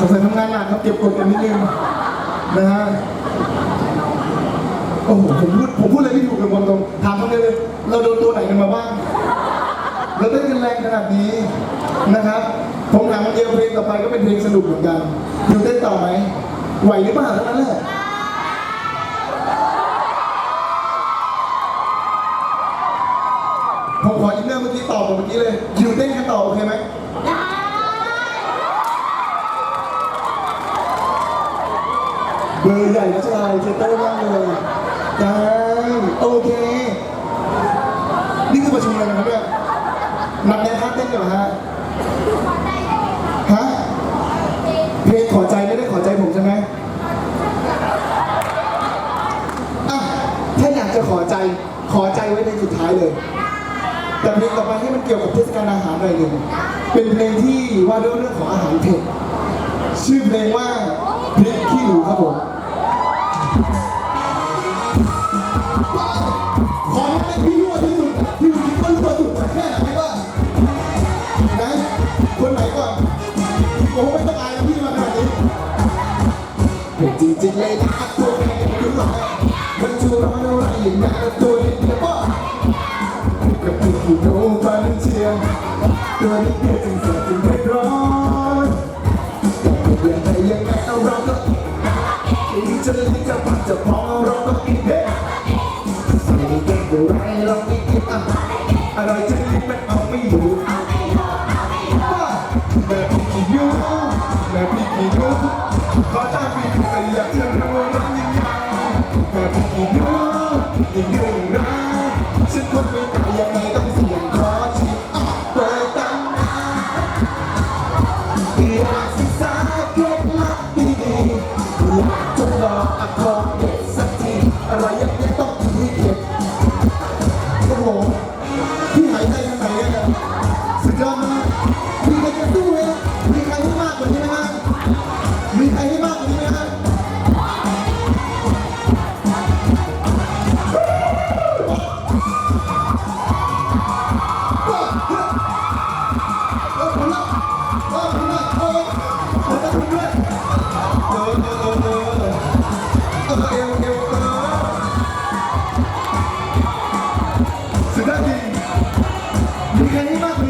สงานหนักครับเก็บกดกันนิดนึงนะฮะโอ้โหผมพูดผมพูดอะไรไม่ถูกเลยผมตรงถามเขาเลยเลยเราโดนตัวไหนกันมาบ้างเราเต้นกันแรงขนาดนี้นะครับ ผมถามมันเดียวเพลงต่อไปก็เป็นเพลงสนุกเหมือนกันอยู่เต้นต่อไหมไหวหรือเปล่าเท่านั้นแหละผมขออินเนอร์เมื่อกี้ตอบเมื่อกี้เลยอยู่เต้นกันต่อโอเคไหม เบอร์ใหญ่นะชายเทเตอร์มากเลยได้โอเค นี่คือประชุมอะไรกันครับเนี่ยนัดแนะท่าเต้นกันเหรอฮะฮะเพลงขอใจไม่ได้ขอใจผมใช่ไหมอะถ้าอยากจะขอใจขอใจไว้ในสุดท้ายเลย แต่เพลงต่อไปให้มันเกี่ยวกับเทศกาลอาหารหน่อยหนึ่งเป็นเพลงที่ว่าด้วยเรื่องของอาหารเผ็ด ชื่อเพลงว่าพริกขี้หนูครับผมขอให้พี่รั่วที่สุดพี่รู้คิดว่ารั่สุดแค่ไหนว่านะคนไหนก่อนโอ้ไม่ต้องอายนะพี่มาขนาดนี้จริงๆเลยนะตัวแค่ดูหน่อยมันจะร้อนอะไรอย่างนั้นตัวนี้เดี๋ยวก็กับพี่ขี้หนูฟันเชียงตัวนี้เพียงจึงเสียจึงไยังไงยังไงเอาเราก็อีกจะลี้ยงจะปักจะพอเราก็กินเด็ดไม่ได้เก่งอะไรเราไม่คิดอะไรอะไรจะคิดมันเอาไม่อยู่แม่พี่กี่ยูแม่พี่กี่ยูขอจ้งพี่แต่อยากจะรู้รักยังไงแม่พี่กี่ยูยังยูนะฉันคงไม่ตายยังไงต้องเสียงขอชิมอะเปิดตั้งนาน เออผ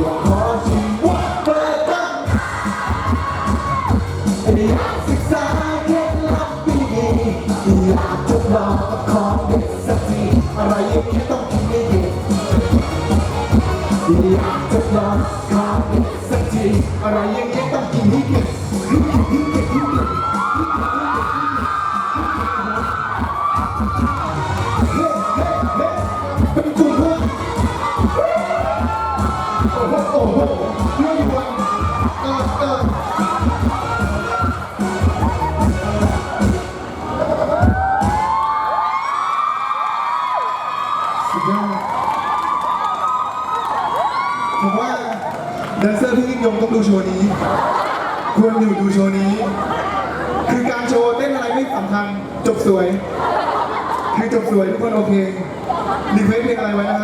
อยากทดลองของเด็ดสักทีอะไรยังนี้ต้องกินไม่เย็นอยากทดลองทานสักทีอะไรยังเงี้ยต้องกินให้เก่งเสุดยอดผมว่าแดนเซอร์พี่ยิ่งยงต้องดูโชว์นี้ ควรอยู่ดูโชว์นี้ คือการโชว์เต้นอะไรไม่สำคัญ จบสวย คือจบสวยทุกคนโอเครีเควสเพลงอะไรไว้นะฮะ